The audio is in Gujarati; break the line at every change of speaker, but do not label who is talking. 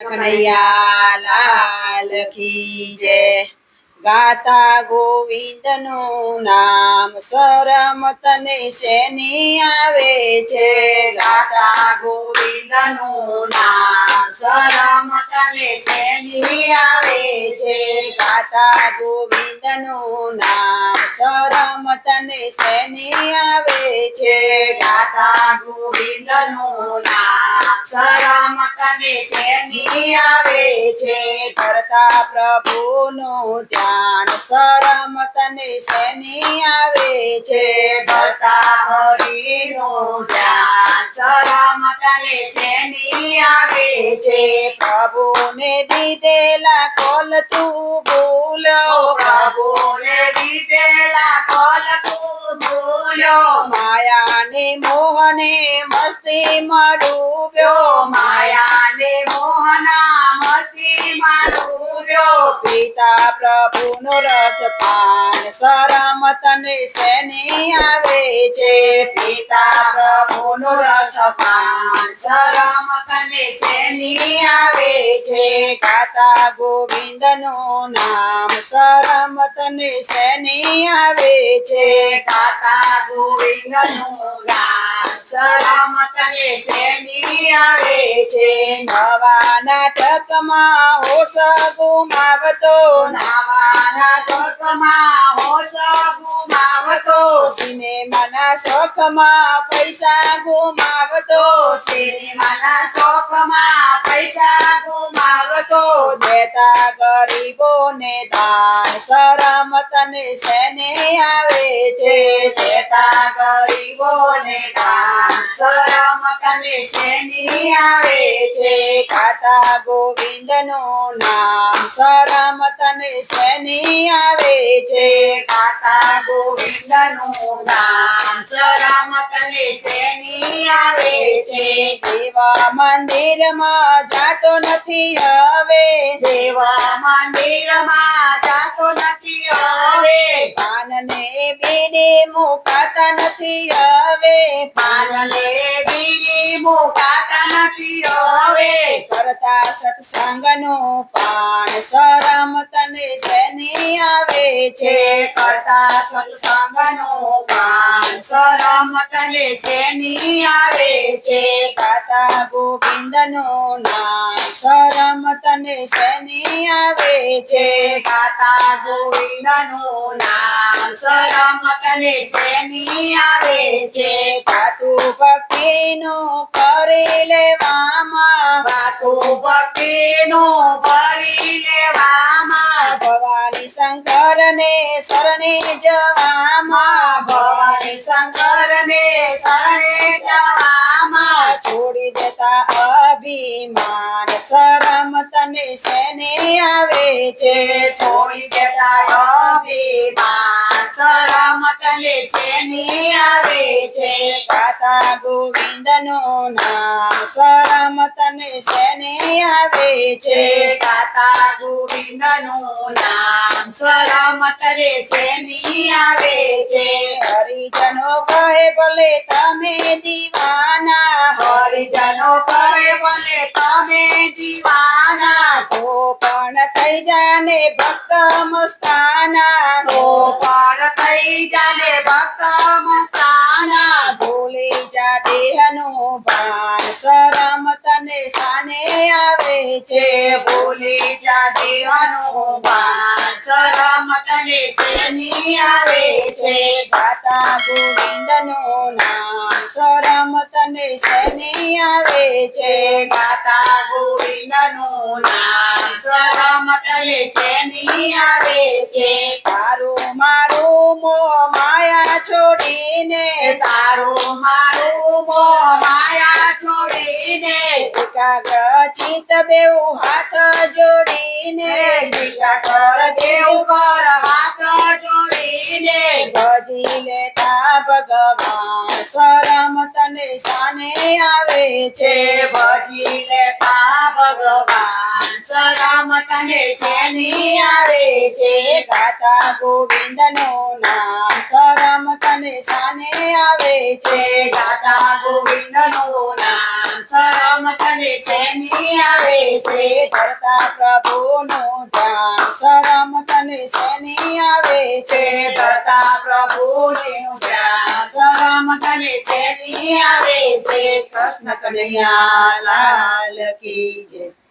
કનૈયા લાલ કી જય. ગાતા ગોવિંદનું નામ શરમ તને શેની આવે છે?
ગાતા ગોવિંદનું નામ શરમ તને શેની આવે છે?
ગાતા ગોવિંદનું નામ શરમ તને શેની આવે છે?
ગાતા ગોવિંદનું નામ સરમ તને શેની આવે છે?
કરતા પ્રભુનું ધ્યાન સરમ તને શેની આવે છે?
કરતા હરિનું ધ્યાન સરમ તને શેની આવે છે?
પ્રભુને દીધેલા કોલ તું ભૂલો.
પ્રભુને દીધેલા કોલ તું ભૂલ્યો
માયાને મોહને મસ્તીમાં માયા
માયાને મોહના મસ્તીમાં ડૂબ્યો
પિતા પ્રભુનો રસ પાન શરમ તને શેની આવે છે?
પિતા પ્રભુ નો રસ પાન શરમ તને શેની આવે છે?
ગાતા ગોવિંદનું નામ શરમ તને શેની આવે છે?
કાતા ગોવિંદનું ગાન સરમ તને સેમી આવે છે.
નવા નાટકમાં હોશ ગુમાવતો.
નાવાના ટોટમાં હોશ ગુમાવતો.
શોખમાં પૈસા ગુમાવતો,
સિનેમાના શોખમાં પૈસા ગુમાવતો,
દેતા ગરીબોને દાન શરમ તને સેને આવે છે?
દેતા ગરીબોને દાન શરમ તને શેની આવે છે?
ખાતા ગોવિંદનું નામ શરમ તને શેની આવે છે?
ખાતા ગોવિંદનું નામ શરમ તને શેની આવે છે?
દેવા મંદિરમાં જાતો નથી હવે.
દેવા મંદિરમાં જાતો નથી હવે.
પાનને બીડી મુકાતા નથી હવે.
પાનને બીડી મુકાતા નથી હવે.
કરતા સત્સંગનો પાન શરમ તને શેની આવે છે?
કરતા સત્સંગનો શરમ તને શેની આવે છે?
કાતા ગોવિંદ નો નામ શરમ તને સેની આવે છે?
કાતા ગોવિંદ નો નામ શરમ તને સેની આવે છે?
કાતું ભક્તિ નો કરી લેવામાં
કાતું ભક્તિ નો ભરી લેવામાં,
ભવાની શંકરને શરણે જવામાં
શંકરને શરણે જવામાં
છોડી દેતા અભિમાન તને શેને આવે છે?
છોડી દેતા અભિમાન સલામત તને શેની આવે છે?
ગાતા ગોવિંદનું નામ સલામત ને શેને આવે છે?
ગાતા ગોવિંદનું નામ સલામત તને શેની આવે છે?
હરિજનો કહે ભલે તમે દીવાના પણ થઈ જાને ભક્ત મસ્તાના.
પર થઈ જાને ભક્ત મસ્તાના.
ભૂલી જા દેહનો ભાર, શરમ તને સાને આવે છે.
ભૂલી જા દેહનો ભાર, શરમ તને શેની આવે છે.
ગાતા ગોવિંદનો નામ, શરમ તને શેની આવે છે.
ગાતા ગોવિંદનો નામ, શરમ તને ની આવે છે.
તારું મારું મો માયા છોડીને,
તારું મારું મો માયા છોડીને
એકાગ્ર ચિત્ત બેઉ હાથ જોડીને
કર દેવ કર હાથ જોડીને
ભજી લેતા ભગવાન શરમ તને સાને આવે છે.
છે ભજી લેતા ભગવાન તને શેની આવે છે?
ગાતા ગોવિંદ નો નામ શરમ તને સાને આવે છે?
ગાતા ગોવિંદ નો નામ શરમ તને શેની આવે છે?
ધરતા પ્રભુ નું ધ્યાન શરમ તને શેની આવે
છે? ધરતા પ્રભુ પ્રભુજીનું ધ્યાન શરમ તને સેની આવે છે? કૃષ્ણ કનૈયા,
લાલ કી જય.